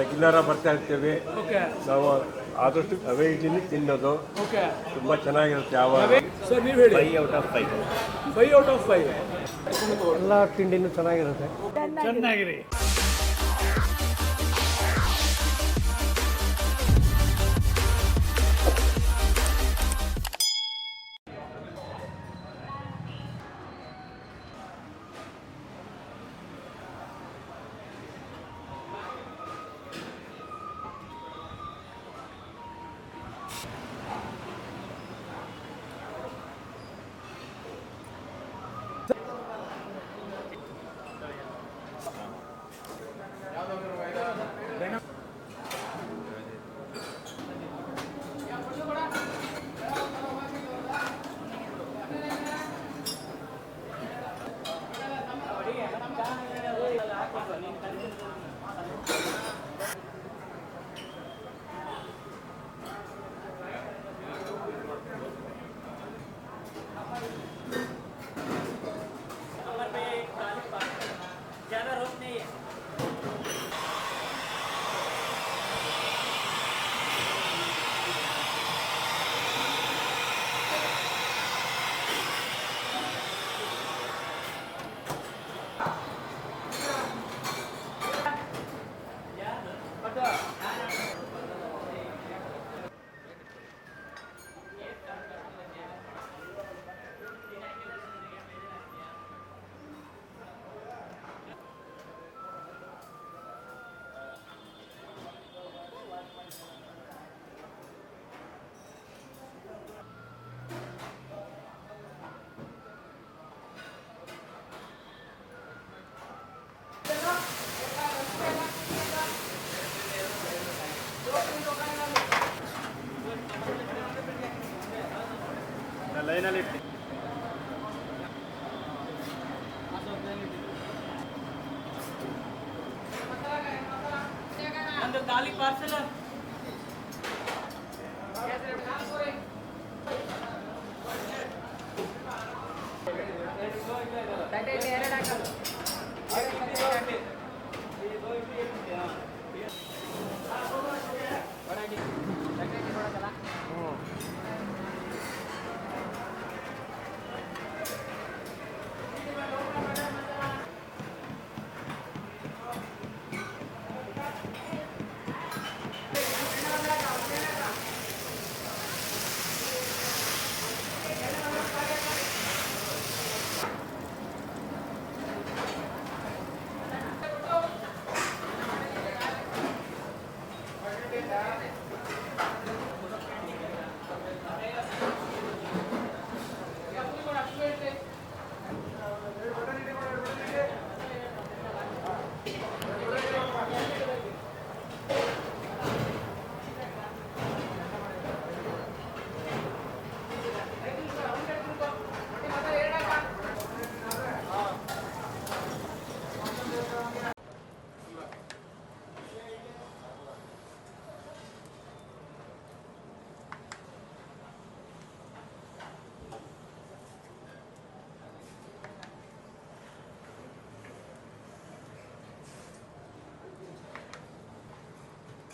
Regular ಬರ್ತಾ ಇರ್ತೀವಿ. Okay ನಾವು ಆದಷ್ಟು ಅವೇ ತಿನ್ನೋದು. ಓಕೆ ತುಂಬಾ ಚೆನ್ನಾಗಿರುತ್ತೆ ಯಾವಾಗ ಸರ್ ನೀವು ಹೇಳಿ. Five out of five five out of five ಎಲ್ಲ ತಿಂಡಿನೂ ಚೆನ್ನಾಗಿರುತ್ತೆ. ಚೆನ್ನಾಗಿರಿ. ಒಂದು ಖಾಲಿ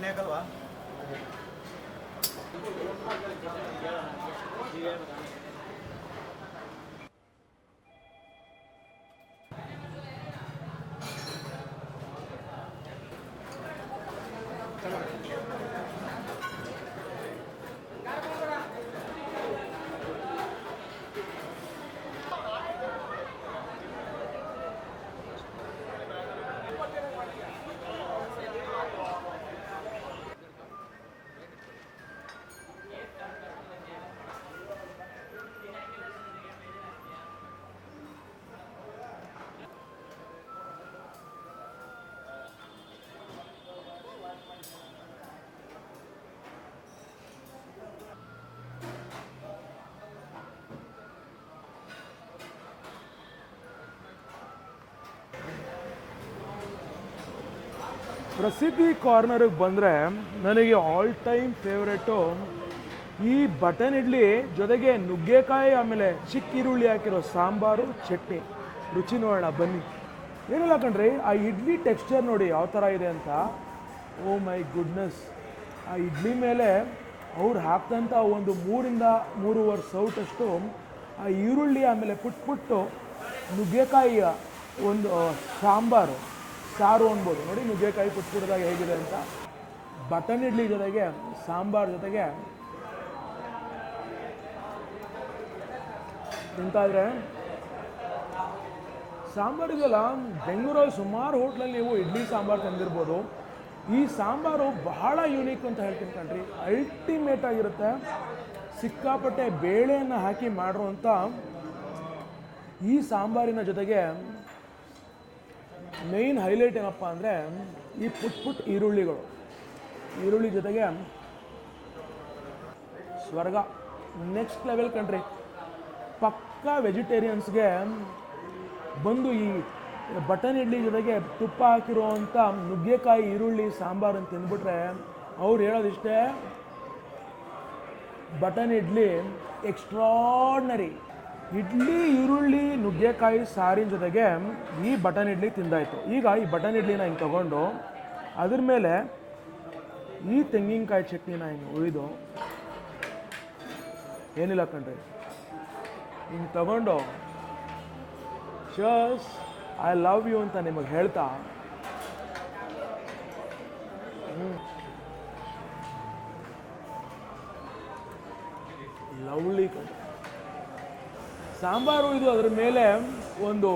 ಬೆಣ್ಣೆ ಹಾಕಲ್ವಾ ಪ್ರಸಿದ್ಧಿ ಕಾರ್ನರಿಗೆ ಬಂದರೆ ನನಗೆ ಆಲ್ ಟೈಮ್ ಫೇವ್ರೇಟು ಈ ಬಟನ್ ಇಡ್ಲಿ ಜೊತೆಗೆ ನುಗ್ಗೆಕಾಯಿ ಆಮೇಲೆ ಚಿಕ್ಕ ಈರುಳ್ಳಿ ಹಾಕಿರೋ ಸಾಂಬಾರು, ಚಟ್ನಿ. ರುಚಿ ನೋಡೋಣ, ಬನ್ನಿ. ಏನಿಲ್ಲ ಕಣ್ರಿ, ಆ ಇಡ್ಲಿ ಟೆಕ್ಸ್ಚರ್ ನೋಡಿ ಯಾವ ಥರ ಇದೆ ಅಂತ. ಓ ಮೈ ಗುಡ್ನೆಸ್ ಆ ಇಡ್ಲಿ ಮೇಲೆ ಅವ್ರು ಹಾಕ್ದಂಥ ಒಂದು ಮೂರಿಂದ ಮೂರುವರೆ ಸೌಟಷ್ಟು ಆ ಈರುಳ್ಳಿ ಆಮೇಲೆ ಪುಟ್ ಪುಟ್ಟು ನುಗ್ಗೆಕಾಯಿಯ ಒಂದು ಸಾಂಬಾರು. ಸಾರು ಅನ್ಬೋದು. ನೋಡಿ, ನುಗ್ಗೆಕಾಯಿ ಪುಟ್ಟದಾಗ ಹೇಗಿದೆ ಅಂತ. ಬಟನ್ ಇಡ್ಲಿ ಜೊತೆಗೆ, ಸಾಂಬಾರ್ ಜೊತೆಗೆ. ಎಂತಾದರೆ, ಸಾಂಬಾರು ಇದೆಯಲ್ಲ, ಬೆಂಗಳೂರಲ್ಲಿ ಸುಮಾರು ಹೋಟ್ಲಲ್ಲಿ ನೀವು ಇಡ್ಲಿ, ಸಾಂಬಾರು ತಂದಿರ್ಬೋದು. ಈ ಸಾಂಬಾರು ಬಹಳ ಯೂನಿಕ್ ಅಂತ ಹೇಳ್ತೀನಿ ಕಣ್ರಿ. ಅಲ್ಟಿಮೇಟ್ ಆಗಿರುತ್ತೆ. ಸಿಕ್ಕಾಪಟ್ಟೆ ಬೇಳೆಯನ್ನು ಹಾಕಿ ಮಾಡಿರುವಂಥ ಈ ಸಾಂಬಾರಿನ ಜೊತೆಗೆ ಮೇಯ್ನ್ ಹೈಲೈಟ್ ಏನಪ್ಪ ಅಂದರೆ ಈ ಪುಟ್ ಪುಟ್ ಈರುಳ್ಳಿಗಳು. ಈರುಳ್ಳಿ ಜೊತೆಗೆ ಸ್ವರ್ಗ. ನೆಕ್ಸ್ಟ್ ಲೆವೆಲ್ ಕಂಟ್ರಿ ಪಕ್ಕಾ ವೆಜಿಟೇರಿಯನ್ಸ್ಗೆ ಬಂದು ಈ ಬಟನ್ ಇಡ್ಲಿ ಜೊತೆಗೆ ತುಪ್ಪ ಹಾಕಿರುವಂಥ ನುಗ್ಗೆಕಾಯಿ, ಈರುಳ್ಳಿ ಸಾಂಬಾರನ್ನು ತಿಂದ್ಬಿಟ್ರೆ ಅವ್ರು ಹೇಳೋದಿಷ್ಟೇ, ಬಟನ್ ಇಡ್ಲಿ ಎಕ್ಸ್ಟ್ರಾಡ್ನರಿ ಇಡ್ಲಿ, ಈರುಳ್ಳಿ, ನುಗ್ಗೆಕಾಯಿ, ಸಾರಿನ ಜೊತೆಗೆ ಈ ಬಟನ್ ಇಡ್ಲಿ ತಿಂದಾಯಿತು. ಈಗ ಈ ಬಟನ್ ಇಡ್ಲಿನ ಹಿಂಗೆ ತೊಗೊಂಡು ಅದ್ರ ಮೇಲೆ ಈ ತೆಂಗಿನಕಾಯಿ ಚಟ್ನಿನ ಹಿಂಗೆ ಉಳಿದು ಏನಿಲ್ಲ ಕಣ್ರಿ. ಹಿಂಗೆ ತಗೊಂಡು ಶಸ್ ಐ ಲವ್ ಯು ಅಂತ ನಿಮಗೆ ಹೇಳ್ತಾ ಸಾಂಬಾರು ಇದು ಅದ್ರ ಮೇಲೆ ಒಂದು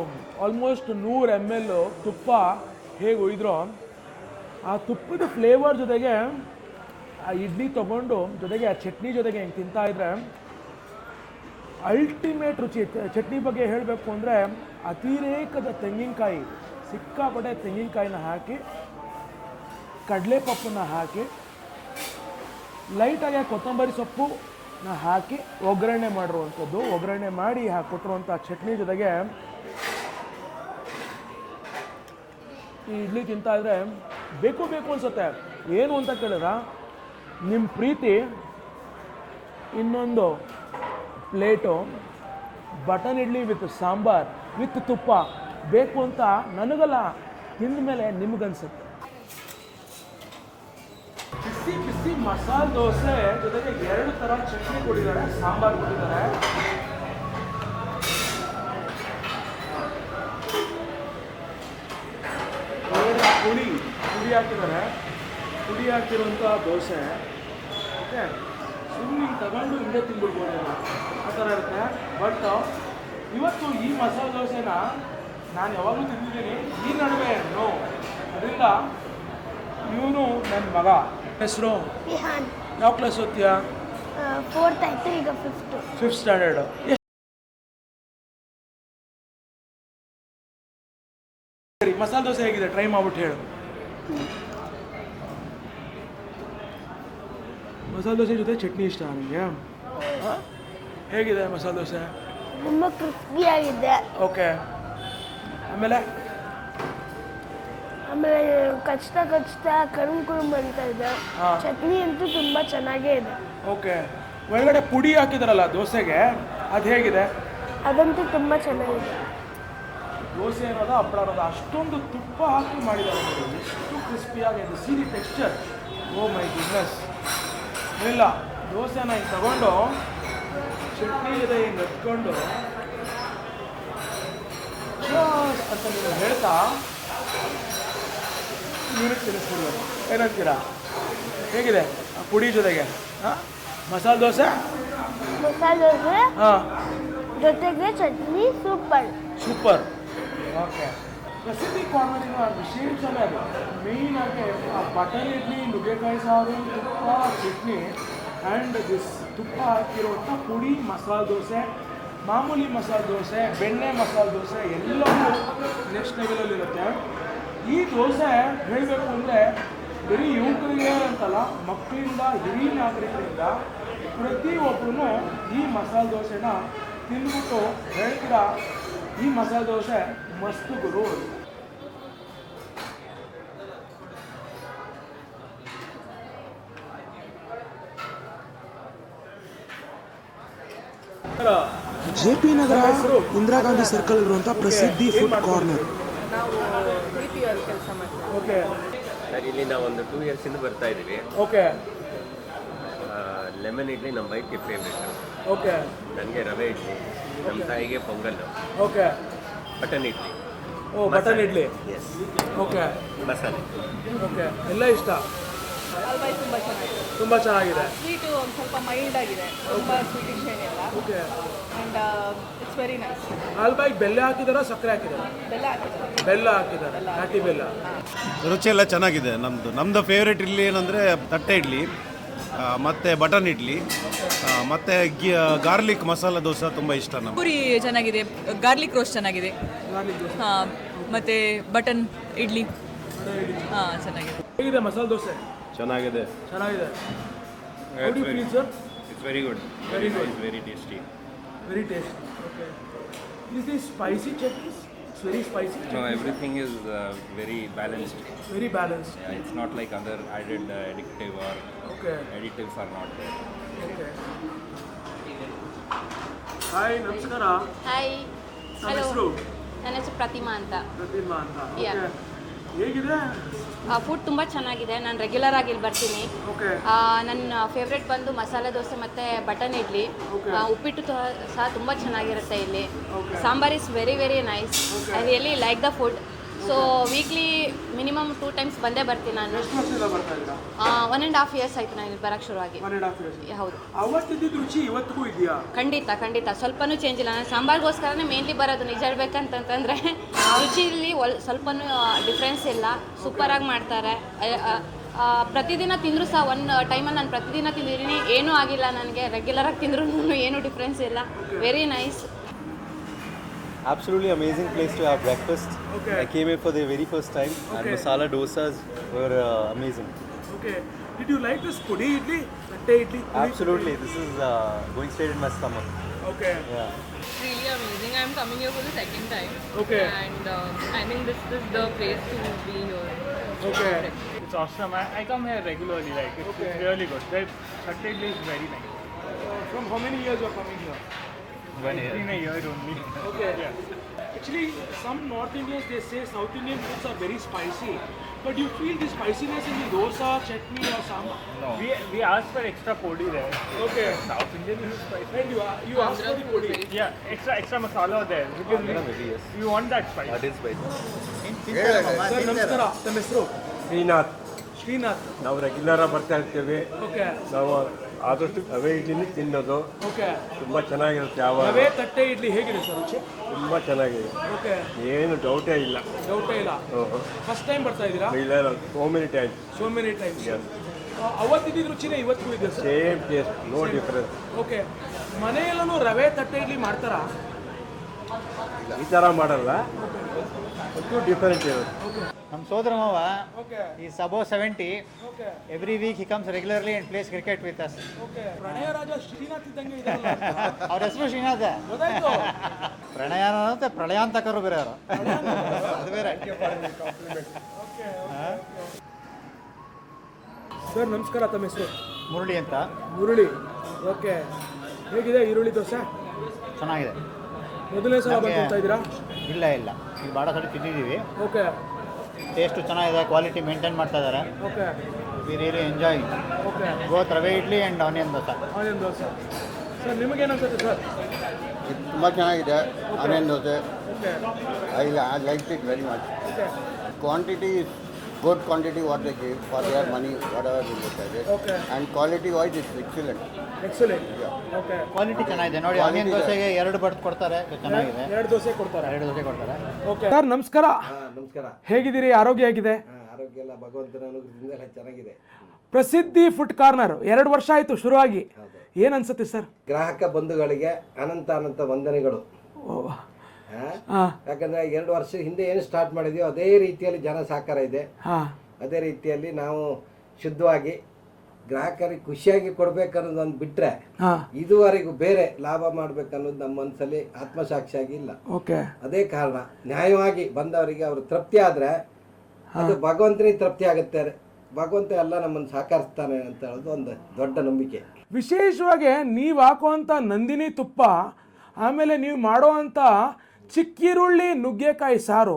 ಆಲ್ಮೋಸ್ಟ್ ನೂರು ಎಂ ಎಲ್ ತುಪ್ಪ ಹೇಗೆ ಒಯ್ದ್ರೋ, ಆ ತುಪ್ಪದ ಫ್ಲೇವರ್ ಜೊತೆಗೆ ಆ ಇಡ್ಲಿ ತಗೊಂಡು ಜೊತೆಗೆ ಆ ಚಟ್ನಿ ಜೊತೆಗೆ ಹೆಂಗೆ ತಿಂತಾ ಇದ್ರೆ ಅಲ್ಟಿಮೇಟ್ ರುಚಿ ಚಟ್ನಿ ಬಗ್ಗೆ ಹೇಳಬೇಕು ಅಂದರೆ ಅತಿರೇಕದ ತೆಂಗಿನಕಾಯಿ, ಸಿಕ್ಕಾಪಟ್ಟೆ ತೆಂಗಿನಕಾಯಿನ ಹಾಕಿ ಕಡಲೆ ಪಪ್ಪನ್ನು ಹಾಕಿ ಲೈಟಾಗಿ ಕೊತ್ತಂಬರಿ ಸೊಪ್ಪುನ ಹಾಕಿ ಒಗ್ಗರಣೆ ಮಾಡಿರುವಂಥದ್ದು. ಒಗ್ಗರಣೆ ಮಾಡಿ ಹಾಕಿ ಕೊಟ್ಟಿರುವಂಥ ಚಟ್ನಿ ಜೊತೆಗೆ ಈ ಇಡ್ಲಿ ತಿಂತ ಇದ್ರೆ ಬೇಕು ಬೇಕು ಅನ್ಸುತ್ತೆ. ಏನು ಅಂತ ಕೇಳಿದ್ರ? ನಿಮ್ಮ ಪ್ರೀತಿ, ಇನ್ನೊಂದು plate, button idli with sambar, with ತುಪ್ಪ. ಬೇಕು ಅಂತ ನನಗಲ್ಲ ತಿಂದ ಮೇಲೆ ನಿಮಗನ್ಸುತ್ತೆ. ಬಿಸಿ ಬಿಸಿ ಮಸಾಲೆ ದೋಸೆ, ಜೊತೆಗೆ ಎರಡು ಥರ ಚಟ್ನಿ ಕೊಟ್ಟಿದ್ದಾರೆ ಸಾಂಬಾರ್ ಕೊಟ್ಟಿದ್ದಾರೆ. ಪುಡಿ ಪುಡಿ ಹಾಕಿದ್ದಾರೆ. ಪುಡಿ ಹಾಕಿರುವಂಥ ದೋಸೆ. ಓಕೆ ಸುಮ್ಮನೆ ತಗೊಂಡು ಹಿಂದೆ ತಿಂದ್ಬಿಡ್ಬೋದು. ಆ ಥರ ಇರುತ್ತೆ. ಬಟ್ ಇವತ್ತು ಈ ಮಸಾಲೆ ದೋಸೆನ ನಾನು ಯಾವಾಗಲೂ ತಿಂದಿದ್ದೀನಿ. ಈ ನಡುವೆ ನೋ ಅದರಿಂದ ಇವನು ನನ್ನ ಮಗ. ಹೆಸರು? ವಿಹಾನ್. ಯಾವ ಕ್ಲಾಸ್ ಓದ್ತೀಯಾ? ಫೋರ್ತ್ ಆಯ್ತು ಈಗ ಫಿಫ್ತು ಫಿಫ್ತ್ ಸ್ಟ್ಯಾಂಡರ್ಡ್ ಸರಿ ಮಸಾಲೆ ದೋಸೆ ಹೇಗಿದೆ? ಟ್ರೈ ಮಾಡ್ಬಿಟ್ಟು ಹೇಳು. ಮಸಾಲೆ ದೋಸೆ ಜೊತೆ ಚಟ್ನಿ ಇಷ್ಟ ನನಗೆ ಹೇಗಿದೆ ಮಸಾಲೆ ದೋಸೆ? ತುಂಬ ಓಕೆ ಆಮೇಲೆ? ಆಮೇಲೆ ಕಚ್ತಾ ಕಚ್ತಾ ಕರುಮ್ ಕುರುಮ್ ಅಂತ ಇದೆ. ಚಟ್ನಿ ಅಂತೂ ತುಂಬ ಚೆನ್ನಾಗೇ ಇದೆ. ಓಕೆ. ಒಳಗಡೆ ಪುಡಿ ಹಾಕಿದಾರಲ್ಲ ದೋಸೆಗೆ? ಅದು ಹೇಗಿದೆ? ಅದಂತೂ ತುಂಬ ಚೆನ್ನಾಗಿದೆ. ದೋಸೆ ಅನ್ನೋದು ಹಪ್ಪಳ ಅನ್ನೋದು ಅಷ್ಟೊಂದು ತುಪ್ಪ ಹಾಕಿ ಮಾಡಿದ್ದಾರೆ ಎಷ್ಟು ಕ್ರಿಸ್ಪಿಯಾಗಿದೆ ಸೀರಿ ಟೆಕ್ಸ್ಚರ್ ಓ ಮೈ ಬಿಸ್ನೆಸ್ ಇಲ್ಲ ದೋಸೆನ ಹಿಂಗೆ ತಗೊಂಡು ಚಟ್ನಿ ಇದೆ ಹಿಂಗೆ ಹತ್ಕೊಂಡು ಅಂತ ನೀವು ಹೇಳ್ತಾ ನೀರು ತಿನ್ನಿಸ್ಬಿಡ್ಬೋದು ಏನಂತೀರಾ ಹೇಗಿದೆ? ಆ ಪುಡಿ ಜೊತೆಗೆ? ಹಾಂ ಮಸಾಲೆ ದೋಸೆ? ಮಸಾಲೆ ದೋಸೆ. ಹಾಂ. ಜೊತೆಗೆ ಚಟ್ನಿ ಸೂಪರ್. ಸೂಪರ್. ಓಕೆ. ಪ್ರಸಿದ್ಧಿ ಕಾರ್ನರಿನ ವಿಶೇಷನೇ ಅದು. ಮೇಯ್ನ್ ಆಗಿ ಆ ಬಟರ್ ಇಡ್ಲಿ ನುಗ್ಗೆಕಾಯಿ ಸಾರು ತುಪ್ಪ ಚಟ್ನಿ ಆ್ಯಂಡ್ ದಿಸ್ ತುಪ್ಪ ಹಾಕಿರುವಂಥ ಪುಡಿ ಮಸಾಲೆ ದೋಸೆ ಮಾಮೂಲಿ ಮಸಾಲೆ ದೋಸೆ ಬೆಣ್ಣೆ ಮಸಾಲೆ ದೋಸೆ ಎಲ್ಲವೂ ನೆಕ್ಸ್ಟ್ ಲೆವೆಲಲ್ಲಿರುತ್ತೆ ಈ ದೋಸೆ ಹೇಳಬೇಕು ಅಂದರೆ ಬರೀ ಯುವಕರಿಗೆ ಅಂತಲ್ಲ ಮಕ್ಕಳಿಂದ ಹಿರಿಯ ನಾಗರಿಕರಿಂದ ಪ್ರತಿಯೊಬ್ಬರೂ ಈ ಮಸಾಲೆ ದೋಸೆನ ತಿಂದ್ಬಿಟ್ಟು ಹೇಳ್ತೀರಾ? ಈ ಮಸಾಲೆ ದೋಸೆ ಮಸ್ತು ಗುರು. J P Nagar Indira Gandhi circle ಇರುವಂಥ Prasiddhi food corner. Okay sir ಇಲ್ಲಿ ನಾವು ಒಂದು ಟೂ ಇಯರ್ಸಿಂದ ಬರ್ತಾ ಇದ್ದೀವಿ. ಓಕೆ ಲೆಮನ್ ಇಡ್ಲಿ ನಮ್ಮ ಬೈಕ್ಗೆ ಫೇವ್ರೇಟ್ ಓಕೆ ನನಗೆ ರವೆ ಇಡ್ಲಿ ನಮ್ಮ ತಾಯಿಗೆ pongal. Okay button idli. Oh button idli. Yes okay masala. Okay ಎಲ್ಲ ಇಷ್ಟ? ಹಲ್ವಾಯಿ ತುಂಬ ಚೆನ್ನಾಗಿದೆ. ತುಂಬ ಚೆನ್ನಾಗಿದೆ. ಸ್ವೀಟು ಒಂದು ಸ್ವಲ್ಪ ಮೈಲ್ಡ್ ಆಗಿದೆ. ತುಂಬ sweet okay and it's very nice ಹಾಲ್ಬಾಯಿಗೆ ಬೆಲ್ಲ ಹಾಕಿದಾರ ಸಕ್ಕರೆ ಹಾಕಿದಾರ? ಬೆಲ್ಲ ಹಾಕಿದ್ದಾರೆ ಬೆಲ್ಲ ಹಾಕಿದ್ದಾರೆ ನಾಟಿ ಬೆಲ್ಲ. ರುಚಿ ಎಲ್ಲ ಚೆನ್ನಾಗಿದೆ. ನಮ್ಮದು ನಮ್ಮದು ಫೇವ್ರೇಟ್ ಇಡ್ಲಿ ಏನಂದರೆ ತಟ್ಟೆ ಇಡ್ಲಿ ಆ, ಮತ್ತೆ ಬಟನ್ ಇಡ್ಲಿ ಆ, ಮತ್ತೆ ಗಿ ಗಾರ್ಲಿಕ್ ಮಸಾಲ ದೋಸೆ ತುಂಬ ಇಷ್ಟ ನಮ್ಮ ಪೂರಿ ಚೆನ್ನಾಗಿದೆ ಗಾರ್ಲಿಕ್ ರೋಸ್ಟ್ ಚೆನ್ನಾಗಿದೆ. ಹಾಂ ಮತ್ತು ಬಟನ್ ಇಡ್ಲಿ. ಹಾಂ ಚೆನ್ನಾಗಿದೆ. ಹೇಗಿದೆ ಮಸಾಲೆ ದೋಸೆ? ಚೆನ್ನಾಗಿದೆ. ಚೆನ್ನಾಗಿದೆ. Do you feel, sir? It's very good Very good. Very tasty Very tasty. Okay. Is this spicy chutneys? It's very spicy. No, chutneys. everything is uh, very balanced. Very balanced. Yeah, it's not like other added uh, addictive or Okay. additives are not there. Okay. Hi ನಮಸ್ಕಾರ hi ನಮ್ಮ hello ಹೆಸರು ನನ್ನ ಹೆಸರು ಪ್ರತಿಮಾ ಅಂತ ಪ್ರತಿಮಾ ಅಂತ Yeah. ಹೇಗಿದೆ? Food ತುಂಬ ಚೆನ್ನಾಗಿದೆ. ನಾನು ರೆಗ್ಯುಲರ್ ಆಗಿ ಇಲ್ಲಿ ಬರ್ತೀನಿ. ಆ, ನನ್ನ ಫೇವ್ರೆಟ್ ಬಂದು ಮಸಾಲೆ ದೋಸೆ ಮತ್ತು ಬಟನ್ ಇಡ್ಲಿ. ಆ, ಉಪ್ಪಿಟ್ಟು ತ- ಸಹ ತುಂಬ ಚೆನ್ನಾಗಿರುತ್ತೆ ಇಲ್ಲಿ. Sambar is very very nice I really like the food so weekly minimum two times ಬಂದೇ ಬರ್ತೀನಿ ನಾನು. ಎಷ್ಟು ವರ್ಷದಿಂದ ಬರ್ತಾ ಇದ್ದೀರಾ? ಒನ್ ಆ್ಯಂಡ್ ಹಾಫ್ ಇಯರ್ಸ್ ಆಯ್ತು ನಾನು ಇಲ್ಲಿ ಬರೋಕ್ಕೆ ಶುರುವಾಗಿ ಒನ್ ಆ್ಯಂಡ್ ಹಾಫ್ ಇಯರ್ಸ್ ಹೌದು. ಅವತ್ತಿದ್ದ ರುಚಿ ಇವತ್ತಿಗೂ ಇದೆಯಾ? ಖಂಡಿತ ಖಂಡಿತ. ಸ್ವಲ್ಪನೂ ಚೇಂಜ್ ಇಲ್ಲ. ನಾನು ಸಾಂಬಾರ್ಗೋಸ್ಕರನೇ ಮೇನ್ಲಿ ಬರೋದು ನಿಜ ಹೇಳ್ಬೇಕಂತಂತಂದರೆ ರುಚಿಯಲ್ಲಿ ಒಲ್ ಸ್ವಲ್ಪನೂ ಡಿಫ್ರೆನ್ಸ್ ಇಲ್ಲ. ಸೂಪರಾಗಿ ಮಾಡ್ತಾರೆ. ಪ್ರತಿದಿನ ತಿಂದರೂ ಸಹ ಒನ್ ಟೈಮಲ್ಲಿ ನಾನು ಪ್ರತಿದಿನ ತಿಂದಿದ್ದೀನಿ. ಏನೂ ಆಗಿಲ್ಲ ನನಗೆ. ರೆಗ್ಯುಲರಾಗಿ ತಿಂದ್ರೂ ಏನೂ ಡಿಫ್ರೆನ್ಸ್ ಇಲ್ಲ. Very nice absolutely amazing place to have breakfast. Okay. I came here for the very first time okay. and masala dosas were uh, amazing. Okay. Did you like this pudi idli? Latte idli? Absolutely. This is uh, going straight in my stomach. Okay. Yeah. Really amazing. I'm coming here for the second time. Okay. And uh, I think this is the place to be here. Okay. It's awesome. I, I come here regularly. Like it's, okay. it's really good. The latte idli is very nice. Uh, from how many years you are coming here? One year. In a year only. Okay. Actually, some North Indians they say South Indian foods are very spicy, but you feel the spiciness in the dosa, chutney, or sambar. We we asked for extra podi there. Okay. South Indian is spicy. And you you ask for the podi. Yeah, extra extra masala there because Andhra we, maybe, yes. we want that spice. That is spicy. Sir ನಮಸ್ಕಾರ ತಮ್ಮ ಹೆಸರು ಶ್ರೀನಾಥ್ ಶ್ರೀನಾಥ್ ನಾವು regular ಬರ್ತಾ ಇರ್ತೀವಿ okay ನಾವು ಆದಷ್ಟು ರವೆ ಇಡ್ಲಿ ತಿನ್ನೋದು ಓಕೆ. ತುಂಬ ಚೆನ್ನಾಗಿರುತ್ತೆ ಯಾವಾಗ? ರವೆ ತಟ್ಟೆ ಇಡ್ಲಿ ಹೇಗಿದೆ ಸರ್ ರುಚಿ? ತುಂಬ ಚೆನ್ನಾಗಿದೆ. ಓಕೆ. ಏನು ಡೌಟೇ ಇಲ್ಲ. ಡೌಟೇ ಇಲ್ಲ. ಫಸ್ಟ್ ಟೈಮ್ ಬರ್ತಾ ಇದ್ದೀರಾ? ಇಲ್ಲ so many times so many times ಅವತ್ತಿದ್ದ ರುಚಿನೇ ಇವತ್ತು ಇದೆ sir? Same taste no difference okay. ಮನೆಯಲ್ಲೂ ರವೆ ತಟ್ಟೆ ಇಡ್ಲಿ ಮಾಡ್ತಾರಾ? ಈ ಥರ ಮಾಡಲ್ಲ. ಒಟ್ಟು ಡಿಫರೆಂಟ್ ಇರುತ್ತೆ. ನಮ್ಮ ಸೋದರ ಮಾವ ಓಕೆ. ಈ ಸಬೋ seventy every week he comes regularly and plays cricket with us okay. Pranaya Raja Srinath ಇದ್ದಂಗೆ. ಅವ್ರ ಹೆಸರು ಶ್ರೀನಾಥ. ಪ್ರಣಯ ಪ್ರಣಯಾನ ಅಂತ ಪ್ರಳಯಾಂತಕರು ಬೇರೆ ಅವರು ಅದು ಬೇರೆ. ಸರ್ ನಮಸ್ಕಾರ ತಮ್ಮ ಹೆಸರು? ಮುರುಳಿ ಅಂತ. ಮುರುಳಿ. ಓಕೆ. ಹೇಗಿದೆ ಈರುಳ್ಳಿ ದೋಸೆ? ಚೆನ್ನಾಗಿದೆ. ಮೊದಲನೇ ಸಲ ಬರ್ತಾ ಇದ್ದೀರಾ? ಇಲ್ಲ ಇಲ್ಲ. ಈಗ ಭಾಳ ಸಲ ತಿಂದಿದ್ದೀವಿ. ಓಕೆ. ಟೇಸ್ಟು ಚೆನ್ನಾಗಿದೆ ಕ್ವಾಲಿಟಿ ಮೇಂಟೈನ್ ಮಾಡ್ತಾ ಇದ್ದಾರೆ. Okay. We really enjoy okay. Both rava idli and onion dosa. Onion dosa. Sir ನಿಮಗೇನು ಅನ್ಸುತ್ತೆ ಸರ್? ತುಂಬ ಚೆನ್ನಾಗಿದೆ onion dosa. Okay. I I like it very much okay. Quantity is good quantity what they give for their money, whatever they look at it. Okay. And quality wise it's excellent. Excellent okay quality ಚೆನ್ನಾಗಿದೆ. ನೋಡಿ onion ದೋಸೆಗೆ ಎರಡು ಬಡ್ದು ಕೊಡ್ತಾರೆ. ಚೆನ್ನಾಗಿದೆ. ಎರಡು ದೋಸೆ ಕೊಡ್ತಾರೆ. ಎರಡು ದೋಸೆ ಕೊಡ್ತಾರೆ. ಓಕೆ ಸರ್ ನಮಸ್ಕಾರ. ನಮಸ್ಕಾರ. ಹೇಗಿದ್ದೀರಿ? ಆರೋಗ್ಯ ಹೇಗಿದೆ? ಆರೋಗ್ಯ ಎಲ್ಲ ಭಗವಂತನ ಅನುಗ್ರಹದಿಂದ ಎಲ್ಲ ಚೆನ್ನಾಗಿದೆ. ಪ್ರಸಿದ್ಧಿ ಫುಡ್ ಕಾರ್ನರ್ ಎರಡು ವರ್ಷ ಆಯಿತು ಶುರುವಾಗಿ. ಏನು ಅನ್ಸುತ್ತೆ ಸರ್? ಗ್ರಾಹಕ ಬಂಧುಗಳಿಗೆ ಅನಂತ ಅನಂತ ವಂದನೆಗಳು. ಆ? ಯಾಕಂದ್ರೆ ಎರಡು ವರ್ಷ ಹಿಂದೆ ಏನು ಸ್ಟಾರ್ಟ್ ಮಾಡಿದ್ಯೋ ಅದೇ ರೀತಿಯಲ್ಲಿ ಜನ ಸಹಕಾರ ಇದೆ. ಅದೇ ರೀತಿಯಲ್ಲಿ ನಾವು ಶುದ್ಧವಾಗಿ ಗ್ರಾಹಕರಿಗೆ ಖುಷಿಯಾಗಿ ಕೊಡ್ಬೇಕನ್ನೋದು ಒಂದು ಬಿಟ್ರೆ ಇದುವರೆಗೂ ಬೇರೆ ಲಾಭ ಮಾಡ್ಬೇಕನ್ನೋದು ನಮ್ಮ ಮನಸ್ಸಲ್ಲಿ ಆತ್ಮಸಾಕ್ಷಿಯಾಗಿ ಇಲ್ಲ. ಓಕೆ. ಅದೇ ಕಾರಣ ನ್ಯಾಯವಾಗಿ ಬಂದವರಿಗೆ ಅವರು ತೃಪ್ತಿ ಆದ್ರೆ ಅದು ಭಗವಂತನಿಗೆ ತೃಪ್ತಿ ಆಗುತ್ತೆ. ಭಗವಂತ ಎಲ್ಲ ನಮ್ಮನ್ನು ಸಹಕರಿಸ್ತಾನೆ ಅಂತ ಹೇಳೋದು ಒಂದು ದೊಡ್ಡ ನಂಬಿಕೆ. ವಿಶೇಷವಾಗಿ ನೀವು ಹಾಕುವಂಥ ನಂದಿನಿ ತುಪ್ಪ ಆಮೇಲೆ ನೀವು ಮಾಡುವಂಥ ಚಿಕ್ಕಿರುಳ್ಳಿ ನುಗ್ಗೆಕಾಯಿ ಸಾರು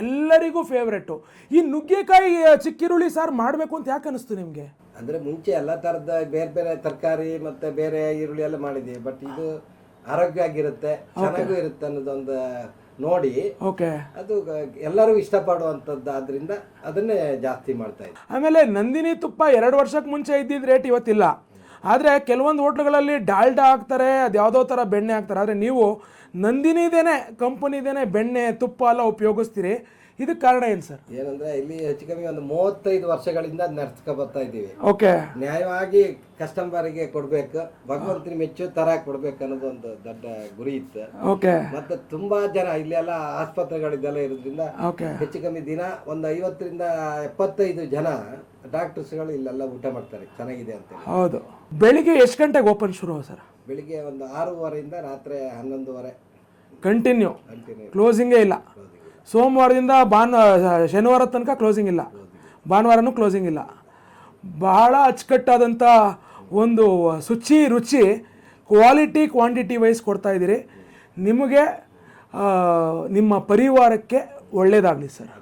ಎಲ್ಲರಿಗೂ ಫೇವ್ರೆಟ್ಟು ಈ ನುಗ್ಗೆಕಾಯಿ ಚಿಕ್ಕಿರುಳ್ಳಿ ಸಾರು ಮಾಡಬೇಕು ಅಂತ ಯಾಕೆ ಅನಿಸ್ತು ನಿಮಗೆ? ಅಂದರೆ ಮುಂಚೆ ಎಲ್ಲ ಥರದ ಬೇರೆ ಬೇರೆ ತರಕಾರಿ ಮತ್ತು ಬೇರೆ ಈರುಳ್ಳಿ ಎಲ್ಲ ಮಾಡಿದ್ದೀವಿ ಬಟ್ ಇದು ಆರೋಗ್ಯ ಆಗಿರುತ್ತೆ ಚೆನ್ನಾಗೂ ಇರುತ್ತೆ ಅನ್ನೋದೊಂದು ನೋಡಿ. ಓಕೆ ಅದು ಎಲ್ಲರೂ ಇಷ್ಟಪಡುವಂಥದ್ದು ಆದ್ರಿಂದ ಅದನ್ನೇ ಜಾಸ್ತಿ ಮಾಡ್ತಾ ಇದ್ದೀವಿ ಆಮೇಲೆ ನಂದಿನಿ ತುಪ್ಪ ಎರಡು ವರ್ಷಕ್ಕೆ ಮುಂಚೆ ಇದ್ದಿದ್ದ ರೇಟ್ ಇವತ್ತಿಲ್ಲ. ಆದರೆ ಕೆಲವೊಂದು ಹೋಟ್ಲುಗಳಲ್ಲಿ ಡಾಲ್ಡಾ ಹಾಕ್ತಾರೆ ಅದು ಯಾವುದೋ ಥರ ಬೆಣ್ಣೆ ಹಾಕ್ತಾರೆ. ಆದರೆ ನೀವು ನಂದಿನಿದೇನೆ ಕಂಪನಿದೇನೆ ಬೆಣ್ಣೆ ತುಪ್ಪ ಎಲ್ಲ ಉಪಯೋಗಿಸ್ತೀರಿ. ಇದಕ್ಕೆ ಕಾರಣ ಏನು ಸರ್? ಏನಂದ್ರೆ ಇಲ್ಲಿ ಹೆಚ್ಚು ಕಮ್ಮಿ ಒಂದು ಮೂವತ್ತೈದು ವರ್ಷಗಳಿಂದ ನಡ್ಸ್ಕೊ ಬರ್ತಾ ಇದ್ದೀವಿ. ಓಕೆ. ನ್ಯಾಯವಾಗಿ ಕಸ್ಟಮರ್ಗೆ ಕೊಡ್ಬೇಕು ಭಗವಂತನ ಮೆಚ್ಚು ತರ ಕೊಡ್ಬೇಕು ಅನ್ನೋದು ಒಂದು ದೊಡ್ಡ ಗುರಿ ಇತ್ತು. ಓಕೆ. ಮತ್ತೆ ತುಂಬಾ ಜನ ಇಲ್ಲೆಲ್ಲ ಆಸ್ಪತ್ರೆಗಳಿದೆಲ್ಲ ಇರೋದ್ರಿಂದ ಓಕೆ. ಹೆಚ್ಚು ಕಮ್ಮಿ ದಿನ ಒಂದು ಐವತ್ತರಿಂದ ಎಪ್ಪತ್ತೈದು ಜನ ಡಾಕ್ಟರ್ಸ್ಗಳು ಇಲ್ಲೆಲ್ಲ ಊಟ ಮಾಡ್ತಾರೆ ಚೆನ್ನಾಗಿದೆ ಅಂತ ಹೌದು. ಬೆಳಿಗ್ಗೆ ಎಷ್ಟು ಗಂಟೆಗೆ ಓಪನ್ ಶುರು ಸರ್? ಬೆಳಿಗ್ಗೆ ಒಂದು ಆರೂವರೆಯಿಂದ ರಾತ್ರಿ ಹನ್ನೊಂದುವರೆ. ಕಂಟಿನ್ಯೂ ಕಂಟಿನ್ಯೂ ಕ್ಲೋಸಿಂಗೇ ಇಲ್ಲ. ಸೋಮವಾರದಿಂದ ಭಾನು ಶನಿವಾರ ತನಕ ಕ್ಲೋಸಿಂಗ್ ಇಲ್ಲ. ಭಾನುವಾರನೂ ಕ್ಲೋಸಿಂಗ್ ಇಲ್ಲ. ಬಹಳ ಅಚ್ಚುಕಟ್ಟಾದಂಥ ಒಂದು ಶುಚಿ ರುಚಿ ಕ್ವಾಲಿಟಿ ಕ್ವಾಂಟಿಟಿ ವೈಸ್ ಕೊಡ್ತಾ ಇದ್ದೀರಿ. ನಿಮಗೆ ನಿಮ್ಮ ಪರಿವಾರಕ್ಕೆ ಒಳ್ಳೆಯದಾಗಲಿ ಸರ್.